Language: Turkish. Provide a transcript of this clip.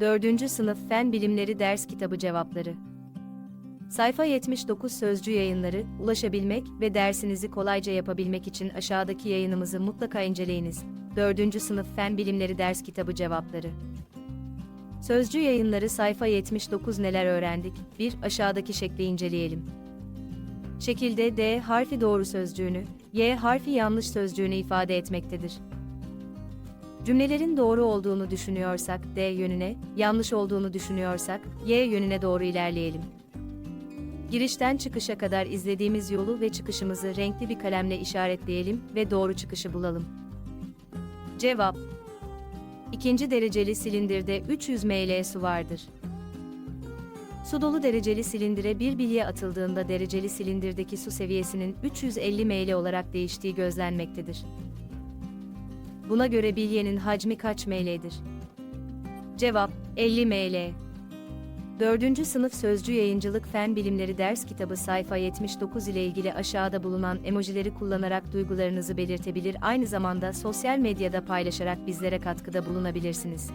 4. Sınıf Fen Bilimleri Ders Kitabı Cevapları Sayfa 79 Sözcü Yayınları, ulaşabilmek ve dersinizi kolayca yapabilmek için aşağıdaki yayınımızı mutlaka inceleyiniz. 4. Sınıf Fen Bilimleri Ders Kitabı Cevapları Sözcü Yayınları sayfa 79 neler öğrendik? 1. Aşağıdaki şekli inceleyelim. Şekilde D harfi doğru sözcüğünü, Y harfi yanlış sözcüğünü ifade etmektedir. Cümlelerin doğru olduğunu düşünüyorsak D yönüne, yanlış olduğunu düşünüyorsak Y yönüne doğru ilerleyelim. Girişten çıkışa kadar izlediğimiz yolu ve çıkışımızı renkli bir kalemle işaretleyelim ve doğru çıkışı bulalım. Cevap İkinci dereceli silindirde 300 ml su vardır. Su dolu dereceli silindire bir bilye atıldığında dereceli silindirdeki su seviyesinin 350 ml olarak değiştiği gözlenmektedir. Buna göre bilyenin hacmi kaç ml'dir? Cevap 50 ml. 4. Sınıf Sözcü Yayıncılık Fen Bilimleri Ders Kitabı sayfa 79 ile ilgili aşağıda bulunan emojileri kullanarak duygularınızı belirtebilir aynı zamanda sosyal medyada paylaşarak bizlere katkıda bulunabilirsiniz.